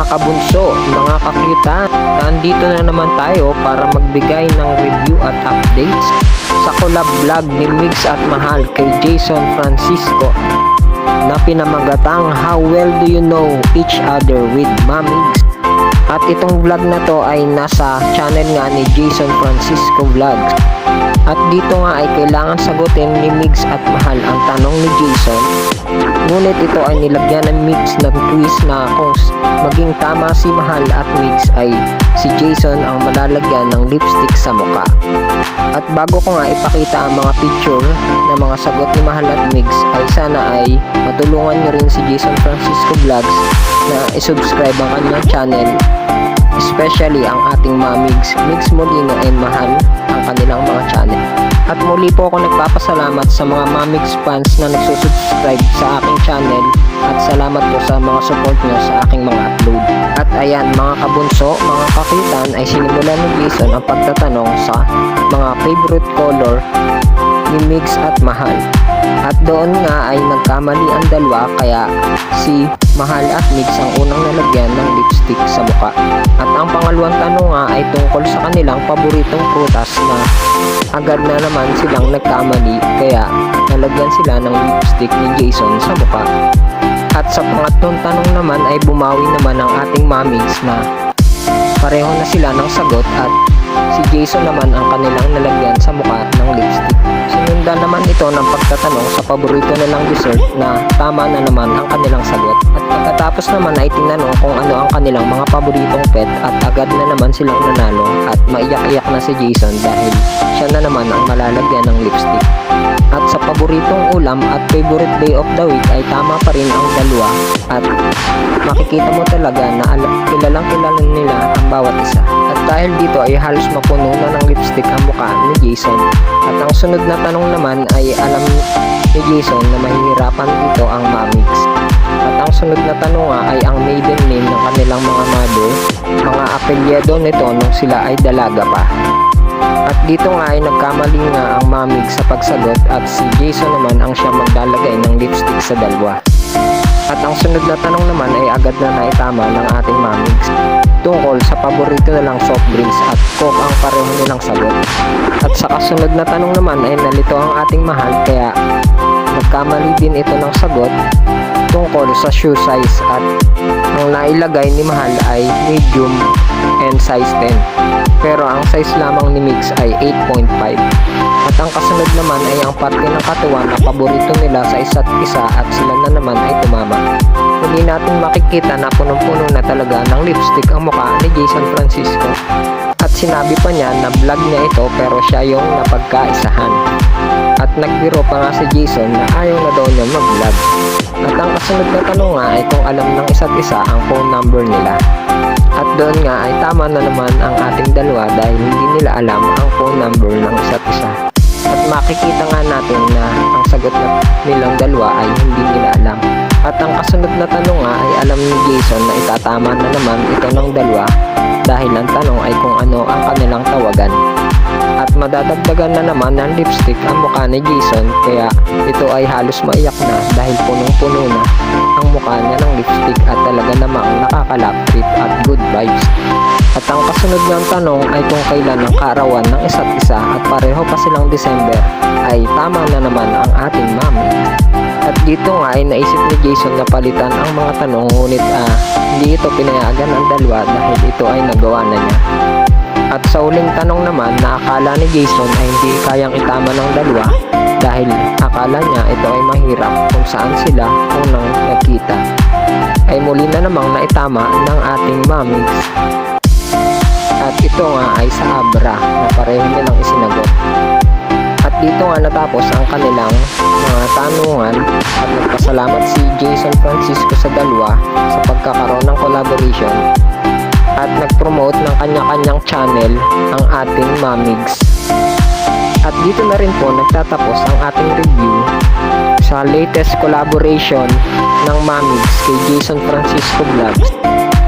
Mga kabunso, mga kakita, nandito na naman tayo para magbigay ng review at updates sa collab vlog ni Migs at Mahal kay Jason Francisco na pinamagatang How Well Do You Know Each Other with Mamigs. At itong vlog na to ay nasa channel nga ni Jason Francisco Vlogs. At dito nga ay kailangan sagutin ni Migs at Mahal ang tanong ni Jason. Ngunit ito ay nilagyan ng Migs ng twist na s- maging tama si Mahal at Migs ay si Jason ang malalagyan ng lipstick sa muka. At bago ko nga ipakita ang mga picture ng mga sagot ni Mahal at Migs ay sana ay matulungan nyo rin si Jason Francisco Vlogs na isubscribe ang kanyang channel especially ang ating mga Migs, Migs Molino and Mahal ang kanilang mga channel. At muli po ako nagpapasalamat sa mga Mamigs fans na nagsusubscribe sa aking channel at salamat po sa mga support nyo sa aking mga upload. At ayan mga kabunso, mga kakitan ay sinimulan ni Jason ang pagtatanong sa mga favorite color ni Migs at Mahal. At doon nga ay nagkamali ang dalawa kaya si Mahal at Migs ang unang nalagyan ng lipstick sa muka. At ang pangalawang tanong nga ay tungkol sa kanilang paboritong prutas na agad na naman silang nagkamali kaya nalagyan sila ng lipstick ni Jason sa muka. At sa pangatlong tanong naman ay bumawi naman ang ating mamigs na pareho na sila ng sagot at si Jason naman ang kanilang nalagyan sa mukha ng lipstick. Sinundan naman ito ng pagtatanong sa paborito nilang dessert na tama na naman ang kanilang sagot. At pagkatapos naman ay tinanong kung ano ang kanilang mga paboritong pet at agad na naman silang nanalo at maiyak-iyak na si Jason dahil siya na naman ang malalagyan ng lipstick. At sa paboritong ulam at favorite day of the week ay tama pa rin ang dalawa at makikita mo talaga na al- kilalang kilala nila ang bawat isa. At dahil dito ay halos mapuno na ng lipstick ang mukha ni Jason. At ang sunod na tanong naman ay alam ni Jason na mahihirapan dito ang mamigs. At ang sunod na tanong nga ay ang maiden name ng kanilang mga mother, mga apelyedo nito nung sila ay dalaga pa. At dito nga ay nagkamali nga ang mamig sa pagsagot at si Jason naman ang siya maglalagay ng lipstick sa dalawa. At ang sunod na tanong naman ay agad na naitama ng ating mamigs tungkol sa paborito nilang soft drinks at coke ang pareho nilang sagot. At sa kasunod na tanong naman ay nalito ang ating mahal kaya nagkamali din ito ng sagot tungkol sa shoe size at ang nailagay ni mahal ay medium and size 10 pero ang size lamang ni Mix ay 8.5 at ang kasunod naman ay ang parte ng katawan na paborito nila sa isa't isa at sila na naman ay tumama. Hindi natin makikita na punong-puno na talaga ng lipstick ang mukha ni Jason Francisco. At sinabi pa niya na vlog niya ito pero siya yung napagkaisahan. At nagbiro pa nga si Jason na ayaw na daw niya mag-vlog. At ang kasunod na tanong nga ay kung alam ng isa't isa ang phone number nila at doon nga ay tama na naman ang ating dalawa dahil hindi nila alam ang phone number ng isa't isa. At makikita nga natin na ang sagot na nilang dalawa ay hindi nila alam. At ang kasunod na tanong nga ay alam ni Jason na itatama na naman ito ng dalawa dahil ang tanong ay kung ano ang kanilang tawagan. At madadagdagan na naman ng lipstick ang mukha ni Jason kaya ito ay halos maiyak na dahil punong-puno na ang mukha niya ng lipstick at talaga namang nakakalap trip at good vibes. At ang kasunod ng tanong ay kung kailan ang kaarawan ng isa't isa at pareho pa silang December ay tama na naman ang ating mami. At dito nga ay naisip ni Jason na palitan ang mga tanong ngunit ah, hindi ito pinayagan ng dalawa dahil ito ay nagawa na niya. At sa uling tanong naman na akala ni Jason ay hindi kayang itama ng dalawa dahil akala niya ito ay mahirap kung saan sila unang nakita ay muli na namang naitama ng ating mamigs. At ito nga ay sa Abra na pareho nilang isinagot. At dito nga natapos ang kanilang mga tanungan at nagpasalamat si Jason Francisco sa dalawa sa pagkakaroon ng collaboration at nag-promote ng kanya-kanyang channel ang ating mamigs. Dito na rin po nagtatapos ang ating review sa latest collaboration ng mamigs kay Jason Francisco Vlogs.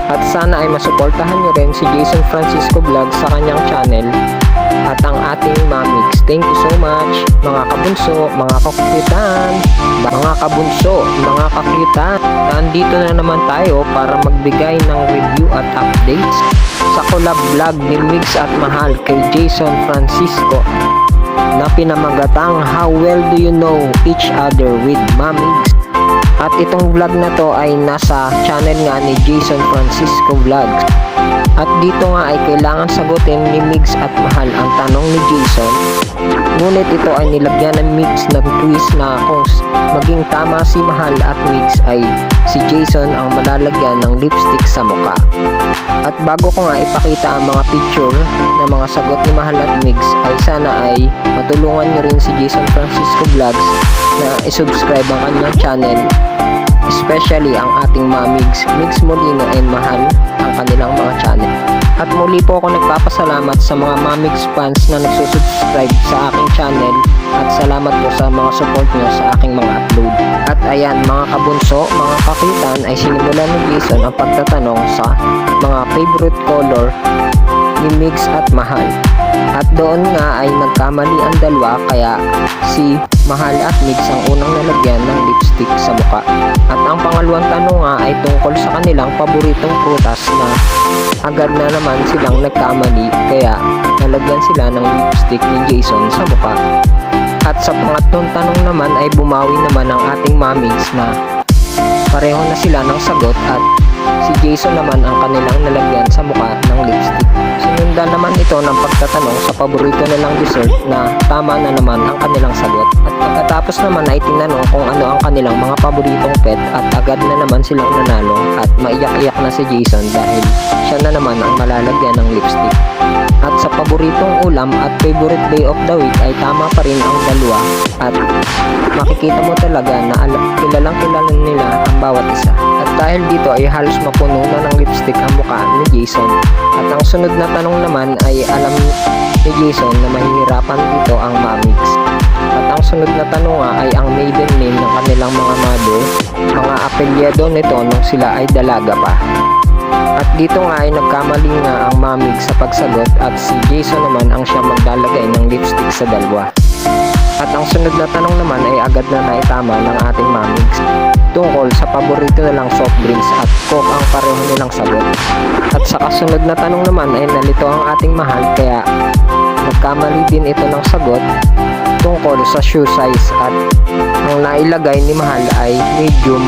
At sana ay masuportahan nyo rin si Jason Francisco Vlogs sa kanyang channel at ang ating mamix. Thank you so much mga kabunso, mga kakulitan, mga kabunso, mga kakulitan. Nandito na naman tayo para magbigay ng review at updates sa collab vlog ni Mix at Mahal kay Jason Francisco na pinamagatang How Well Do You Know Each Other with Mamigs. At itong vlog na to ay nasa channel nga ni Jason Francisco Vlogs. At dito nga ay kailangan sagutin ni Migs at Mahal ang tanong ni Jason. Ngunit ito ay nilagyan ng Migs ng twist na kung maging tama si Mahal at Migs ay si Jason ang malalagyan ng lipstick sa muka. At bago ko nga ipakita ang mga picture ng mga sagot ni Mahal at Migs ay sana ay matulungan niyo rin si Jason Francisco Vlogs na isubscribe ang kanyang channel especially ang ating mga Migs, Migs Molino and Mahal ang kanilang mga channel. At muli po ako nagpapasalamat sa mga Mamigs fans na nagsusubscribe sa aking channel at salamat po sa mga support nyo sa aking mga upload. At ayan mga kabunso, mga kakitan ay sinimulan ni Jason ang pagtatanong sa mga favorite color ni Migs at Mahal. At doon nga ay nagkamali ang dalawa kaya si Mahal at Migs ang unang nalagyan ng lipstick sa muka. At ang pangalawang tanong nga ay tungkol sa kanilang paboritong prutas na agad na naman silang nagkamali kaya nalagyan sila ng lipstick ni Jason sa muka. At sa pangatlong tanong naman ay bumawi naman ang ating mamigs na pareho na sila ng sagot at si Jason naman ang kanilang nalagyan sa mukha ng lipstick. Sinundan naman ito ng pagtatanong sa paborito nilang dessert na tama na naman ang kanilang sagot. At pagkatapos naman ay tinanong kung ano ang kanilang mga paboritong pet at agad na naman silang nanalo at maiyak-iyak na si Jason dahil siya na naman ang malalagyan ng lipstick. At sa paboritong ulam at favorite day of the week ay tama pa rin ang dalawa at makikita mo talaga na al- kilalang kilala nila ang bawat isa. At dahil dito ay halos mapuno na ng lipstick ang mukha ni Jason. At ang sunod na tanong naman ay alam ni Jason na mahihirapan dito ang mamigs. At ang sunod na tanong nga ay ang maiden name ng kanilang mga mother, mga apelyedo nito nung sila ay dalaga pa. At dito nga ay nagkamali nga ang mamig sa pagsagot at si Jason naman ang siya maglalagay ng lipstick sa dalawa. At ang sunod na tanong naman ay agad na naitama ng ating mamigs tungkol sa paborito nilang soft drinks at coke ang pareho nilang sagot. At sa kasunod na tanong naman ay nalito ang ating mahal kaya nagkamali din ito ng sagot tungkol sa shoe size at ang nailagay ni Mahal ay medium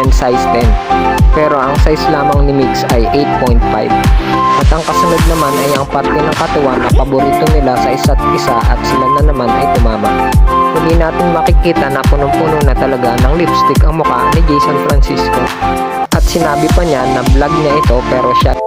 and size 10. Pero ang size lamang ni Mix ay 8.5. At ang kasunod naman ay ang parte ng katawan na paborito nila sa isa't isa at sila na naman ay tumama. Natin makikita na punong-puno na talaga ng lipstick ang mukha ni Jason Francisco. At sinabi pa niya na vlog niya ito pero siya